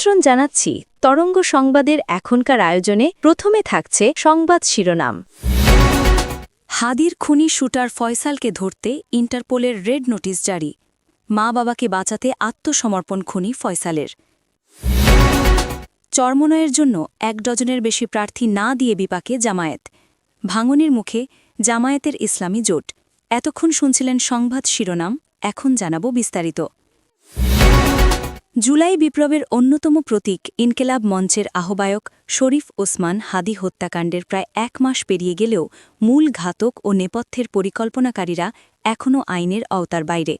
আমন্ত্রণ জানাচ্ছি তরঙ্গ সংবাদের এখনকার আয়োজনে প্রথমে থাকছে সংবাদ শিরোনাম। হাদির খুনি শুটার ফয়সালকে ধরতে ইন্টারপোলের রেড নোটিশ জারি। মা বাবাকে বাঁচাতে আত্মসমর্পণ খুনি ফয়সালের। চর্মনয়ের জন্য এক ডজনের বেশি প্রার্থী না দিয়ে বিপাকে জামায়াত। ভাঙনের মুখে জামায়াতের ইসলামী জোট। এতক্ষণ শুনছিলেন সংবাদ শিরোনাম, এখন জানাব বিস্তারিত। জুলাই বিপ্লবের অন্যতম প্রতীক ইনকেলাব মঞ্চের আহ্বায়ক শরীফ ওসমান হাদি হত্যাকাণ্ডের প্রায় এক মাস পেরিয়ে গেলেও মূল ঘাতক ও নেপথ্যের পরিকল্পনাকারীরা এখনও আইনের আওতার বাইরে।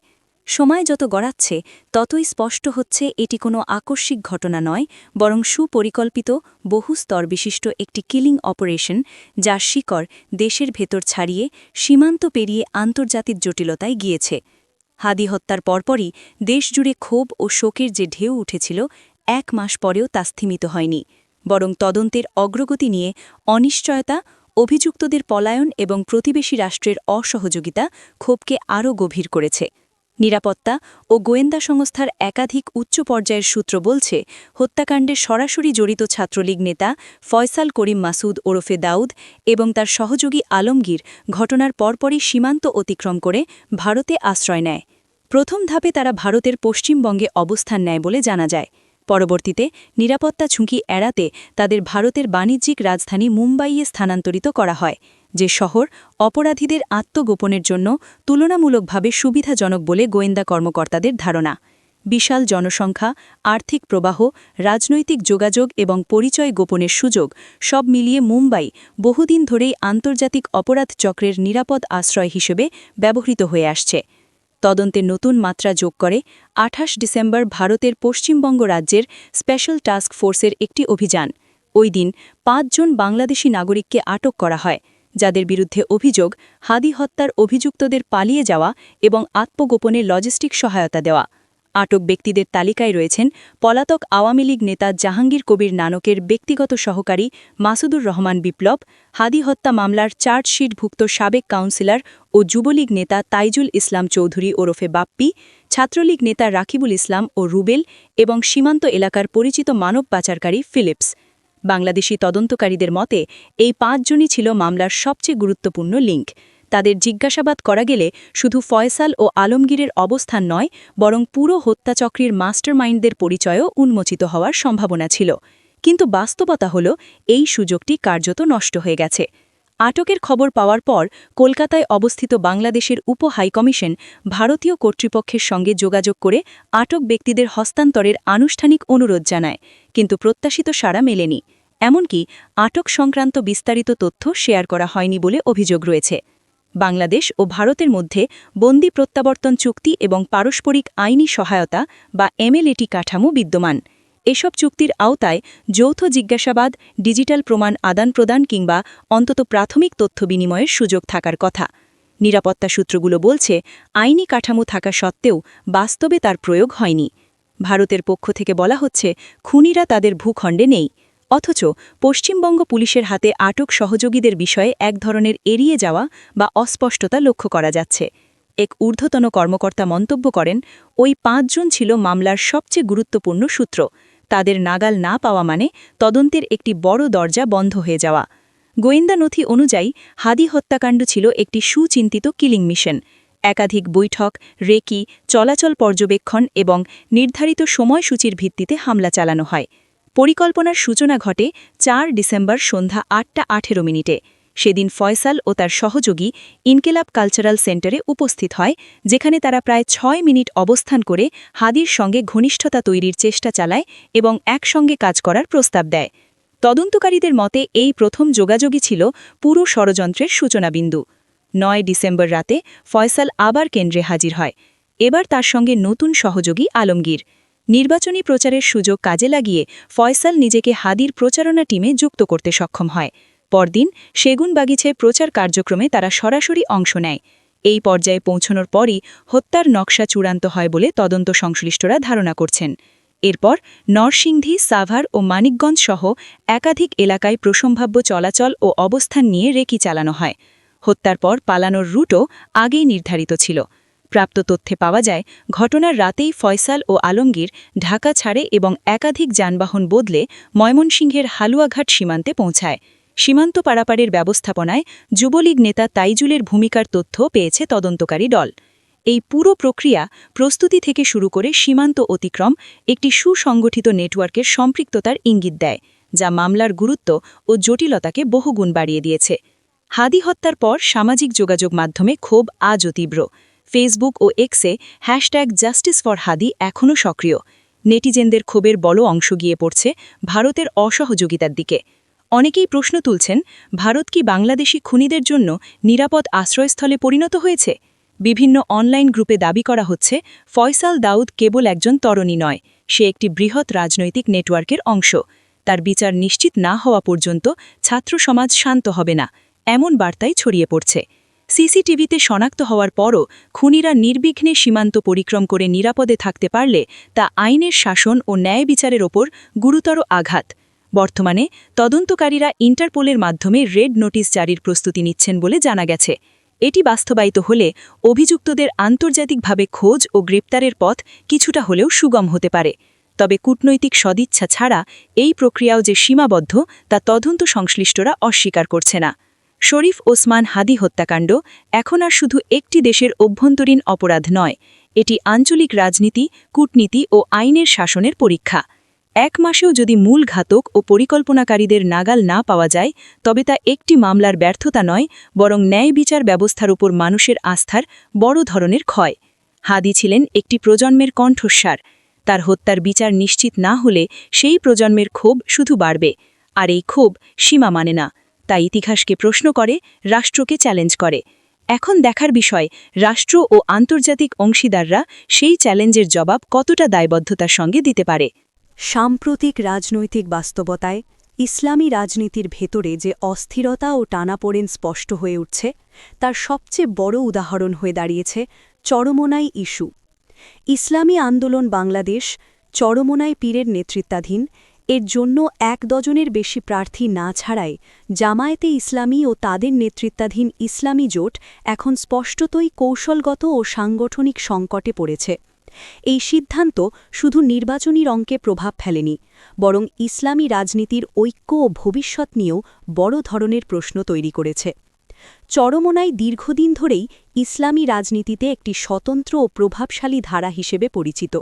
সময় যত গড়াচ্ছে, ততই স্পষ্ট হচ্ছে এটি কোনো আকস্মিক ঘটনা নয়, বরং সুপরিকল্পিত, বহু স্তর বিশিষ্ট একটি কিলিং অপারেশন যার শিকড় দেশের ভেতর ছাড়িয়ে সীমান্ত পেরিয়ে আন্তর্জাতিক জটিলতায় গিয়েছে। হাদি হত্যার পরপরই দেশজুড়ে ক্ষোভ ও শোকের যে ঢেউ উঠেছিল, এক মাস পরেও তা স্থিমিত হয়নি। বরং তদন্তের অগ্রগতি নিয়ে অনিশ্চয়তা, অভিযুক্তদের পলায়ন এবং প্রতিবেশী রাষ্ট্রের অসহযোগিতা ক্ষোভকে আরও গভীর করেছে। নিরাপত্তা ও গোয়েন্দা সংস্থার একাধিক উচ্চ পর্যায়ের সূত্র বলছে, হত্যাকাণ্ডে সরাসরি জড়িত ছাত্রলীগ নেতা ফয়সাল করিম মাসুদ ওরফে দাউদ এবং তার সহযোগী আলমগীর ঘটনার পরপরই সীমান্ত অতিক্রম করে ভারতে আশ্রয় নেয়। প্রথম ধাপে তারা ভারতের পশ্চিমবঙ্গে অবস্থান নেয় বলে জানা যায়। পরবর্তীতে নিরাপত্তা ঝুঁকি এড়াতে তাদের ভারতের বাণিজ্যিক রাজধানী মুম্বাইয়ে স্থানান্তরিত করা হয়। যে শহর অপরাধীদের আত্মগোপনের জন্য তুলনামূলকভাবে সুবিধাজনক বলে গোয়েন্দা কর্মকর্তাদের ধারণা। বিশাল জনসংখ্যা, আর্থিক প্রবাহ, রাজনৈতিক যোগাযোগ এবং পরিচয় গোপনের সুযোগ সব মিলিয়ে মুম্বাই বহুদিন ধরেই আন্তর্জাতিক অপরাধ চক্রের নিরাপদ আশ্রয় হিসেবে ব্যবহৃত হয়ে আসছে। তদন্তে নতুন মাত্রা যোগ করে আঠাশ ডিসেম্বর ভারতের পশ্চিমবঙ্গ রাজ্যের স্পেশাল টাস্ক ফোর্সের একটি অভিযান। ওই দিন পাঁচজন বাংলাদেশি নাগরিককে আটক করা হয়। যাদের বিরুদ্ধে অভিযোগ, হাদি হত্যার অভিযুক্তদের পালিয়ে যাওয়া এবং আত্মগোপনে লজিস্টিক সহায়তা দেওয়া। আটক ব্যক্তিদের তালিকায় রয়েছেন পলাতক আওয়ামী লীগ নেতা জাহাঙ্গীর কবির নানকের ব্যক্তিগত সহকারী মাসুদুর রহমান বিপ্লব, হাদি হত্যা মামলার চার্জশিটভুক্ত সাবেক কাউন্সিলর ও যুবলীগ নেতা তাইজুল ইসলাম চৌধুরী ওরফে বাপ্পি, ছাত্রলীগ নেতা রাকিবুল ইসলাম ও রুবেল এবং সীমান্ত এলাকার পরিচিত মানব পাচারকারী ফিলিপস। বাংলাদেশি তদন্তকারীদের মতে, এই পাঁচজনই ছিল মামলার সবচেয়ে গুরুত্বপূর্ণ লিঙ্ক। তাদের জিজ্ঞাসাবাদ করা গেলে শুধু ফয়সাল ও আলমগীরের অবস্থান নয়, বরং পুরো হত্যাচক্রের মাস্টারমাইন্ডদের পরিচয়ও উন্মোচিত হওয়ার সম্ভাবনা ছিল। কিন্তু বাস্তবতা হল, এই সুযোগটি কার্যত নষ্ট হয়ে গেছে। আটকের খবর পাওয়ার পর কলকাতায় অবস্থিত বাংলাদেশের উপ হাইকমিশন ভারতীয় কর্তৃপক্ষের সঙ্গে যোগাযোগ করে আটক ব্যক্তিদের হস্তান্তরের আনুষ্ঠানিক অনুরোধ জানায়। কিন্তু প্রত্যাশিত সাড়া মেলেনি। এমনকি আটক সংক্রান্ত বিস্তারিত তথ্য শেয়ার করা হয়নি বলে অভিযোগ রয়েছে। বাংলাদেশ ও ভারতের মধ্যে বন্দি প্রত্যাবর্তন চুক্তি এবং পারস্পরিক আইনি সহায়তা বা এমএলএটি কাঠামো বিদ্যমান। এসব চুক্তির আওতায় যৌথ জিজ্ঞাসাবাদ, ডিজিটাল প্রমাণ আদান প্রদান কিংবা অন্তত প্রাথমিক তথ্য বিনিময়ের সুযোগ থাকার কথা। নিরাপত্তা সূত্রগুলো বলছে, আইনি কাঠামো থাকা সত্ত্বেও বাস্তবে তার প্রয়োগ হয়নি। ভারতের পক্ষ থেকে বলা হচ্ছে, খুনিরা তাদের ভূখণ্ডে নেই। অথচ পশ্চিমবঙ্গ পুলিশের হাতে আটক সহযোগীদের বিষয়ে এক ধরনের এড়িয়ে যাওয়া বা অস্পষ্টতা লক্ষ্য করা যাচ্ছে। এক ঊর্ধ্বতন কর্মকর্তা মন্তব্য করেন, ওই পাঁচজন ছিল মামলার সবচেয়ে গুরুত্বপূর্ণ সূত্র। তাদের নাগাল না পাওয়া মানে তদন্তের একটি বড় দরজা বন্ধ হয়ে যাওয়া। গোয়েন্দা নথি অনুযায়ী, হাদি হত্যাকাণ্ড ছিল একটি সুচিন্তিত কিলিং মিশন। একাধিক বৈঠক, রেকি, চলাচল পর্যবেক্ষণ এবং নির্ধারিত সময়সূচির ভিত্তিতে হামলা চালানো হয়। পরিকল্পনার সূচনা ঘটে চার ডিসেম্বর সন্ধ্যা আটটা আঠেরো মিনিটে। সেদিন ফয়সাল ও তার সহযোগী ইনকেলাব কালচারাল সেন্টারে উপস্থিত হয়, যেখানে তারা প্রায় ছয় মিনিট অবস্থান করে হাদির সঙ্গে ঘনিষ্ঠতা তৈরির চেষ্টা চালায় এবং একসঙ্গে কাজ করার প্রস্তাব দেয়। তদন্তকারীদের মতে, এই প্রথম যোগাযোগই ছিল পুরো ষড়যন্ত্রের সূচনাবিন্দু। নয় ডিসেম্বর রাতে ফয়সাল আবার কেন্দ্রে হাজির হয়। এবার তার সঙ্গে নতুন সহযোগী আলমগীর। নির্বাচনী প্রচারের সুযোগ কাজে লাগিয়ে ফয়সাল নিজেকে হাদির প্রচারণা টিমে যুক্ত করতে সক্ষম হয়। পরদিন সেগুনবাগিছে প্রচার কার্যক্রমে তারা সরাসরি অংশ নেয়। এই পর্যায়ে পৌঁছনোর পরই হত্যার নকশা চূড়ান্ত হয় বলে তদন্ত সংশ্লিষ্টরা ধারণা করছেন। এরপর নরসিংদী, সাভার ও মানিকগঞ্জ সহ একাধিক এলাকায় প্রসম্ভাব্য চলাচল ও অবস্থান নিয়ে রেকি চালানো হয়। হত্যার পর পালানোর রুটও আগেই নির্ধারিত ছিল। প্রাপ্ত তথ্যে পাওয়া যায়, ঘটনার রাতেই ফয়সাল ও আলমগীর ঢাকা ছাড়ে এবং একাধিক যানবাহন বদলে ময়মনসিংহের হালুয়াঘাট সীমান্তে পৌঁছায়। সীমান্ত পারাপারের ব্যবস্থাপনায় যুবলীগ নেতা তাইজুলের ভূমিকার তথ্য পেয়েছে তদন্তকারী দল। এই পুরো প্রক্রিয়া প্রস্তুতি থেকে শুরু করে সীমান্ত অতিক্রম একটি সুসংগঠিত নেটওয়ার্কের সম্পৃক্ততার ইঙ্গিত দেয়, যা মামলার গুরুত্ব ও জটিলতাকে বহুগুণ বাড়িয়ে দিয়েছে। হাদি হত্যার পর সামাজিক যোগাযোগ মাধ্যমে ক্ষোভ আজও তীব্র। ফেসবুক ও এক্সে হ্যাশট্যাগ জাস্টিস ফর হাদি এখনও সক্রিয়। নেটিজেনদের ক্ষোভের বড় অংশ গিয়ে পড়ছে ভারতের অসহযোগিতার দিকে। অনেকেই প্রশ্ন তুলছেন, ভারত কি বাংলাদেশি খুনিদের জন্য নিরাপদ আশ্রয়স্থলে পরিণত হয়েছে? বিভিন্ন অনলাইন গ্রুপে দাবি করা হচ্ছে, ফয়সাল দাউদ কেবল একজন তরণী নয়, সে একটি বৃহৎ রাজনৈতিক নেটওয়ার্কের অংশ। তার বিচার নিশ্চিত না হওয়া পর্যন্ত ছাত্র সমাজ শান্ত হবে না। এমন বার্তাই ছড়িয়ে পড়ছে। সিসিটিভিতে শনাক্ত হওয়ার পরও খুনিরা নির্বিঘ্নে সীমান্ত পরিক্রম করে নিরাপদে থাকতে পারলে তা আইনের শাসন ও ন্যায় বিচারের ওপর গুরুতর আঘাত। বর্তমানে তদন্তকারীরা ইন্টারপোলের মাধ্যমে রেড নোটিশ জারির প্রস্তুতি নিচ্ছেন বলে জানা গেছে। এটি বাস্তবায়িত হলে অভিযুক্তদের আন্তর্জাতিকভাবে খোঁজ ও গ্রেপ্তারের পথ কিছুটা হলেও সুগম হতে পারে। তবে কূটনৈতিক সদিচ্ছা ছাড়া এই প্রক্রিয়াও যে সীমাবদ্ধ, তা তদন্ত সংশ্লিষ্টরা অস্বীকার করছে না। শরীফ ওসমান হাদি হত্যাকাণ্ড এখন আর শুধু একটি দেশের অভ্যন্তরীণ অপরাধ নয়, এটি আঞ্চলিক রাজনীতি, কূটনীতি ও আইনের শাসনের পরীক্ষা। এক মাসেও যদি মূল ঘাতক ও পরিকল্পনাকারীদের নাগাল না পাওয়া যায়, তবে তা একটি মামলার ব্যর্থতা নয়, বরং ন্যায় বিচার ব্যবস্থার উপর মানুষের আস্থার বড় ধরনের ক্ষয়। হাদি ছিলেন একটি প্রজন্মের কণ্ঠস্বার। তার হত্যার বিচার নিশ্চিত না হলে সেই প্রজন্মের ক্ষোভ শুধু বাড়বে, আর এই ক্ষোভ সীমা মানে না। তা ইতিহাসকে প্রশ্ন করে, রাষ্ট্রকে চ্যালেঞ্জ করে। এখন দেখার বিষয়, রাষ্ট্র ও আন্তর্জাতিক অংশীদাররা সেই চ্যালেঞ্জের জবাব কতটা দায়বদ্ধতার সঙ্গে দিতে পারে? সাম্প্রতিক রাজনৈতিক বাস্তবতায়, ইসলামী রাজনীতির ভেতরে যে অস্থিরতা ও টানাপোড়েন স্পষ্ট হয়ে উঠছে, তার সবচেয়ে বড় উদাহরণ হয়ে দাঁড়িয়েছে চরমোনাই ইস্যু। ইসলামী আন্দোলন বাংলাদেশ, চরমোনাই পীরের নেতৃত্বাধীন এর জন্য এক ডজনের বেশি প্রার্থী না ছাড়াই জামায়াতে ইসলামী ও তাদের নেতৃত্বাধীন ইসলামী জোট এখন স্পষ্টতই কৌশলগত ও সাংগঠনিক সংকটে পড়েছে। এই সিদ্ধান্ত শুধু নির্বাচনী রঙকে প্রভাব ফেলেনি, বরং ইসলামী রাজনীতির ঐক্য ও ভবিষ্যৎ নিয়েও বড় ধরনের প্রশ্ন তৈরি করেছে। চরমোনাই দীর্ঘদিন ধরেই ইসলামী রাজনীতিতে একটি স্বতন্ত্র ও প্রভাবশালী ধারা হিসেবে পরিচিত।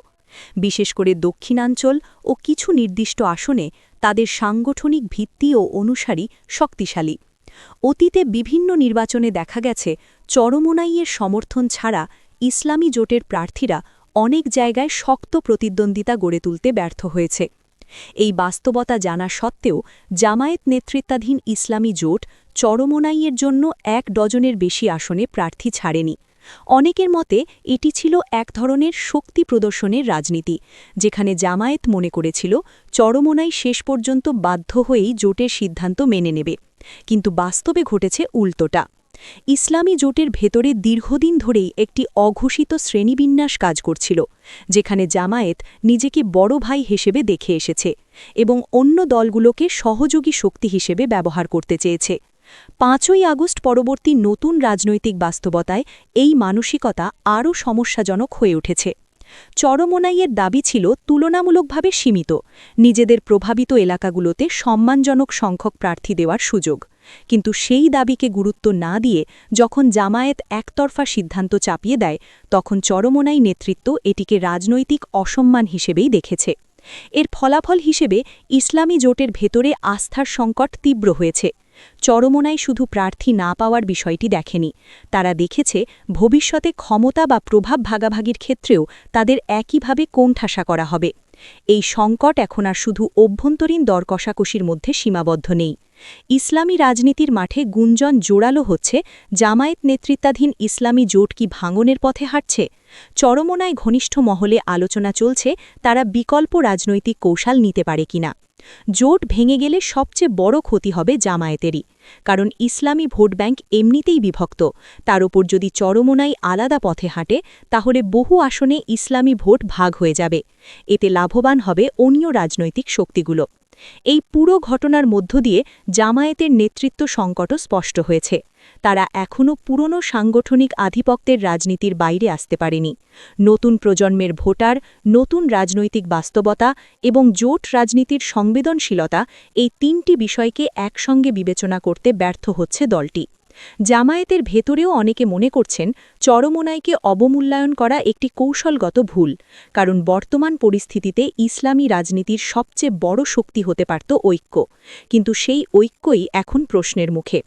বিশেষ করে দক্ষিণাঞ্চল ও কিছু নির্দিষ্ট আসনে তাদের সাংগঠনিক ভিত্তি ও অনুসারী শক্তিশালী। অতীতে বিভিন্ন নির্বাচনে দেখা গেছে চরমোনাইয়ের সমর্থন ছাড়া ইসলামী জোটের প্রার্থীরা অনেক জায়গায় শক্ত প্রতিদ্বন্দ্বিতা গড়ে তুলতে ব্যর্থ হয়েছে। এই বাস্তবতা জানা সত্ত্বেও জামায়াত নেতৃত্বাধীন ইসলামী জোট চরমোনাইয়ের জন্য এক ডজনের বেশি আসনে প্রার্থী ছাড়েনি। অনেকের মতে এটি ছিল এক ধরনের শক্তি প্রদর্শনের রাজনীতি, যেখানে জামায়াত মনে করেছিল চরমোনাই শেষ পর্যন্ত বাধ্য হয়েই জোটের সিদ্ধান্ত মেনে নেবে, কিন্তু বাস্তবে ঘটেছে উল্টোটা। ইসলামী জোটের ভেতরে দীর্ঘদিন ধরেই একটি অঘোষিত শ্রেণীবিন্যাস কাজ করছিল, যেখানে জামায়েত নিজেকে বড় ভাই হিসেবে দেখে এসেছে এবং অন্য দলগুলোকে সহযোগী শক্তি হিসেবে ব্যবহার করতে চেয়েছে। পাঁচই আগস্ট পরবর্তী নতুন রাজনৈতিক বাস্তবতায় এই মানসিকতা আরও সমস্যাজনক হয়ে উঠেছে। চরমোনাইয়ের দাবি ছিল তুলনামূলকভাবে সীমিত, নিজেদের প্রভাবিত এলাকাগুলোতে সম্মানজনক সংখ্যক প্রার্থী দেওয়ার সুযোগ। কিন্তু সেই দাবিকে গুরুত্ব না দিয়ে যখন জামায়াত একতরফা সিদ্ধান্ত চাপিয়ে দেয়, তখন চরমোনাই নেতৃত্ব এটিকে রাজনৈতিক অসম্মান হিসেবেই দেখেছে। এর ফলাফল হিসেবে ইসলামী জোটের ভেতরে আস্থার সংকট তীব্র হয়েছে। চরমোনাই শুধু প্রার্থী না পাওয়ার বিষয়টি দেখেনি। তারা দেখেছে, ভবিষ্যতে ক্ষমতা বা প্রভাব ভাগাভাগির ক্ষেত্রেও তাদের একইভাবে কোণঠাসা করা হবে। এই সংকট এখন আর শুধু অভ্যন্তরীণ দর কষাকষির মধ্যে সীমাবদ্ধ নেই। ইসলামী রাজনীতির মাঠে গুঞ্জন জোরালো হচ্ছে, জামায়াত নেতৃত্বাধীন ইসলামী জোট কি ভাঙনের পথে হাঁটছে? চরমোনায় ঘনিষ্ঠ মহলে আলোচনা চলছে, তারা বিকল্প রাজনৈতিক কৌশল নিতে পারে কিনা? জোট ভেঙে গেলে সবচেয়ে বড় ক্ষতি হবে জামায়াতেরই। কারণ ইসলামী ভোট ব্যাংক এমনিতেই বিভক্ত। তার উপর যদি চরমোনাই আলাদা পথে হাঁটে, তাহলে বহু আসনে ইসলামী ভোট ভাগ হয়ে যাবে। এতে লাভবান হবে অন্য রাজনৈতিক শক্তিগুলো। এই পুরো ঘটনার মধ্য দিয়ে জামায়াতের নেতৃত্ব সংকটও স্পষ্ট হয়েছে। তারা এখনও পুরনো সাংগঠনিক আধিপত্যের রাজনীতির বাইরে আসতে পারেনি। নতুন প্রজন্মের ভোটার, নতুন রাজনৈতিক বাস্তবতা এবং জোট রাজনীতির সংবেদনশীলতা এই তিনটি বিষয়কে একসঙ্গে বিবেচনা করতে ব্যর্থ হচ্ছে দলটি। জামায়াতের ভেতরেও অনেকে মনে করছেন চরমোনাইকে অবমূল্যায়ন করা একটি কৌশলগত ভুল, কারণ বর্তমান পরিস্থিতিতে ইসলামী রাজনীতির সবচেয়ে বড় শক্তি হতে পারত ঐক্য। কিন্তু সেই ঐক্যই এখন প্রশ্নের মুখে।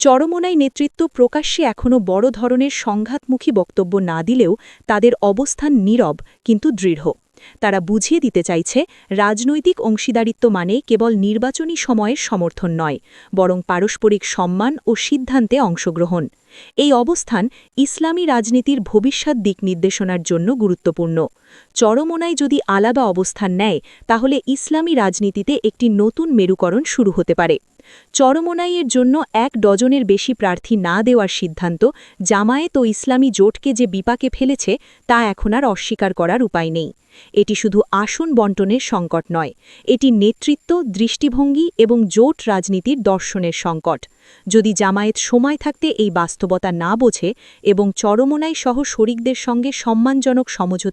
চরমোনাই নেতৃত্ব প্রকাশ্যে এখনও বড় ধরনের সংঘাতমুখী বক্তব্য না দিলেও তাদের অবস্থান নীরব, কিন্তু দৃঢ়। তারা বুঝিয়ে দিতে চাইছে, রাজনৈতিক অংশীদারিত্ব মানে কেবল নির্বাচনী সময়ের সমর্থন নয়, বরং পারস্পরিক সম্মান ও সিদ্ধান্তে অংশগ্রহণ। এই অবস্থান ইসলামী রাজনীতির ভবিষ্যৎ দিক নির্দেশনার জন্য গুরুত্বপূর্ণ। চরমোনায় যদি আলাদা অবস্থান নেয়, তাহলে ইসলামী রাজনীতিতে একটি নতুন মেরুকরণ শুরু হতে পারে। চরমোনাইয়ের জন্য এক ডজনের বেশি প্রার্থী না দেওয়ার সিদ্ধান্ত জামায়েত ও ইসলামী জোটকে যে বিপাকে ফেলেছে তা এখন আর অস্বীকার করার উপায় নেই। এটি শুধু আসন বন্টনের সংকট নয়, এটি নেতৃত্ব, দৃষ্টিভঙ্গি এবং জোট রাজনীতির দর্শনের সংকট। যদি জামায়াত সময় থাকতে এই বাস্তবতা না বোঝে এবং চরমোনাই সহ শরিকদের সঙ্গে সম্মানজনক সমঝোতা